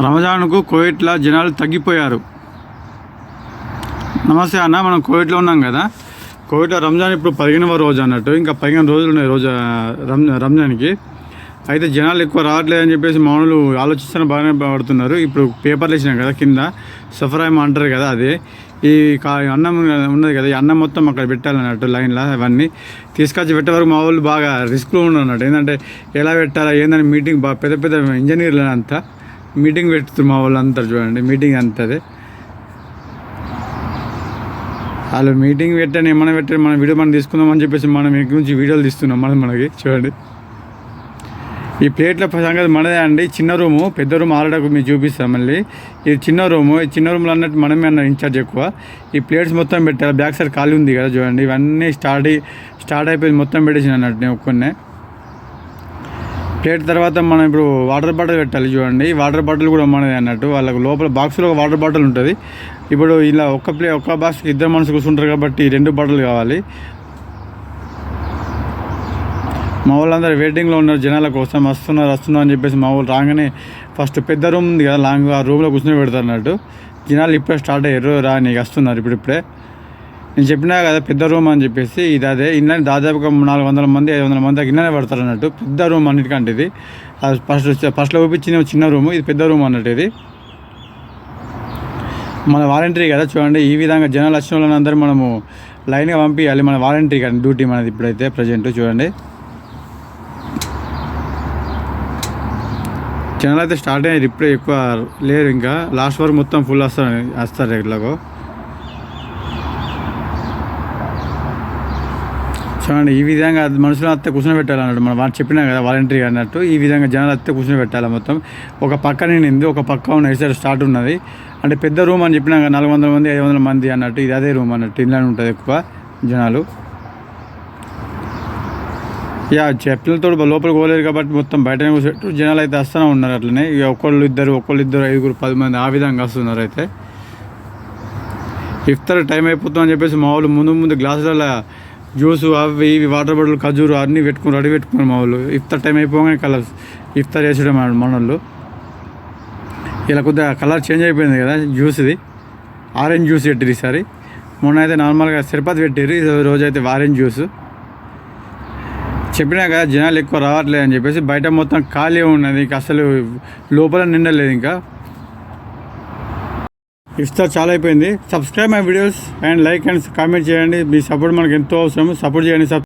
రంజాన్కు కోవిడ్లో జనాలు తగ్గిపోయారు. నమస్తే అన్న మనం కోవిడ్లో ఉన్నాం కదా? కోవిడ్లో రంజాన్ ఇప్పుడు పదిహేనవ రోజు అన్నట్టు ఇంకా పదిహేను రోజులు ఉన్నాయి రోజు రంజా రంజాన్కి. అయితే జనాలు ఎక్కువ రావట్లేదని చెప్పేసి మామూలు ఆలోచిస్తున్న బాగానే పడుతున్నారు. ఇప్పుడు పేపర్లు వేసినాం కదా కింద సఫరాయం అంటారు కదా అదే. ఈ కా అన్నం ఉన్నది కదా ఈ అన్నం మొత్తం అక్కడ పెట్టాలన్నట్టు లైన్లో అవన్నీ. తీసుకొచ్చి పెట్టే వరకు మా వాళ్ళు బాగా రిస్క్లో ఉన్నారు అన్నట్టు. ఏంటంటే ఎలా పెట్టాలా ఏందని మీటింగ్ బాగా పెద్ద పెద్ద ఇంజనీర్లు అంతా మీటింగ్ పెడుతున్నారు మా వాళ్ళు అంతా చూడండి మీటింగ్ అంతది. వాళ్ళు మీటింగ్ పెట్టని ఏమైనా పెట్టని మన వీడియో మనం తీసుకుందామని చెప్పేసి మనం ఎక్కడి నుంచి వీడియోలు తీస్తున్నాం మనం మనకి చూడండి. ఈ ప్లేట్ల సంగతి మనదే అండి. చిన్న రూము పెద్ద రూమ్ ఆల్రెడీ మీకు చూపిస్తాం మళ్ళీ. ఇది చిన్న రూము ఈ చిన్న రూమ్లో అన్నట్టు మనమే అన్న ఇన్ఛార్జ్ ఎక్కువ. ఈ ప్లేట్స్ మొత్తం పెట్టాలి బ్యాక్ సైడ్ ఖాళీ ఉంది కదా చూడండి. ఇవన్నీ స్టార్ట్ స్టార్ట్ అయిపోయి మొత్తం పెట్టేసిన అన్నట్టు నేను ఒక్కనే. ప్లేట్ తర్వాత మనం ఇప్పుడు వాటర్ బాటిల్ పెట్టాలి చూడండి. వాటర్ బాటిల్ కూడా మనది అన్నట్టు. వాళ్ళకు లోపల బాక్స్లో ఒక వాటర్ బాటిల్ ఉంటుంది. ఇప్పుడు ఇలా ఒక్క ప్లే ఒక్క బాక్స్కి ఇద్దరు మనుషులు కూర్చుంటారు కాబట్టి రెండు బాటిల్ కావాలి. మా వాళ్ళందరూ వెయిటింగ్లో ఉన్నారు. జనాల కోసం వస్తున్నారు వస్తున్నారు అని చెప్పేసి మా వాళ్ళు రాగానే ఫస్ట్ పెద్ద రూమ్ ఉంది కదా లాంగ్ ఆ రూమ్లో కూర్చొని పెడతారు అన్నట్టు. జనాలు ఇప్పుడే స్టార్ట్ అయ్యారు రా నీకు వస్తున్నారు ఇప్పుడు ఇప్పుడే. నేను చెప్పినా కదా పెద్ద రూమ్ అని చెప్పేసి ఇది అదే. ఇన్న దాదాపుగా నాలుగు వందల మంది ఐదు వందల మంది ఇన్ననే పడతారు అన్నట్టు. పెద్ద రూమ్ అన్నిటికంటే ఇది. అది ఫస్ట్ ఫస్ట్లో చూపించిన చిన్న రూమ్ ఇది పెద్ద రూమ్ అన్నట్టు ఇది. మన వాలంటరీ కదా చూడండి ఈ విధంగా జనాలు వచ్చిన అందరూ మనము లైన్గా పంపించాలి మన వాలంటరీ కానీ డ్యూటీ మనది ఇప్పుడైతే ప్రజెంట్ చూడండి. జనాలు అయితే స్టార్ట్ అయ్యారు ఇప్పుడే ఎక్కువ లేరు ఇంకా. లాస్ట్ వరకు మొత్తం ఫుల్ వస్తారు వస్తారు ఇట్లాగో చూడండి ఈ విధంగా మనుషులు అత్తే కూర్చొని పెట్టాలన్నట్టు మనం వాళ్ళు చెప్పినా కదా వాలంటరీ అన్నట్టు ఈ విధంగా జనాలు అత్తే కూర్చొని పెట్టాలి మొత్తం. ఒక పక్క నిండింది ఒక పక్క ఉన్న సైడ్ స్టార్ట్ ఉన్నది. అంటే పెద్ద రూమ్ అని చెప్పినా నాలుగు వందల మంది ఐదు వందల మంది అన్నట్టు ఇది అదే రూమ్ అన్నట్టు ఇందులోనే ఉంటుంది ఎక్కువ జనాలు. యా చెప్పులతో లోపలికి పోలేరు కాబట్టి మొత్తం బయటనే కూర్చోట్టు జనాలు అయితే వస్తూనే ఉన్నారు అట్లనే. ఇక ఒకళ్ళు ఇద్దరు ఒకళ్ళు ఇద్దరు ఐదుగురు పది మంది ఆ విధంగా వస్తున్నారు అయితే. ఇఫ్తార్ టైం అయిపోతుందని చెప్పేసి మా వాళ్ళు ముందు ముందు గ్లాసులలో జ్యూస్ అవి ఇవి వాటర్ బాటిల్ ఖజూరు అన్నీ పెట్టుకుని రెడీ పెట్టుకున్నారు మా వాళ్ళు. ఇఫ్తార్ టైం అయిపోగానే కలర్స్ ఇఫ్తార్ వేసడం మన వాళ్ళు ఇలా కొద్దిగా కలర్ చేంజ్ అయిపోయింది కదా జ్యూస్ ఇది ఆరెంజ్ జ్యూస్ పెట్టారు ఈసారి. మొన్న అయితే నార్మల్గా సిరపతి పెట్టారు ఈ రోజు అయితే ఆరెంజ్ జ్యూస్. చెప్పినా కదా జనాలు ఎక్కువ రావట్లేదు అని చెప్పేసి బయట మొత్తం ఖాళీ ఉన్నది ఇంకా అసలు లోపల నిండలేదు ఇంకా. ఇస్తా చాలా అయిపోయింది. Subscribe my videos and like and comment చేయండి. మీ సపోర్ట్ మనకు ఎంతో అవసరం సపోర్ట్ చేయండి. సబ్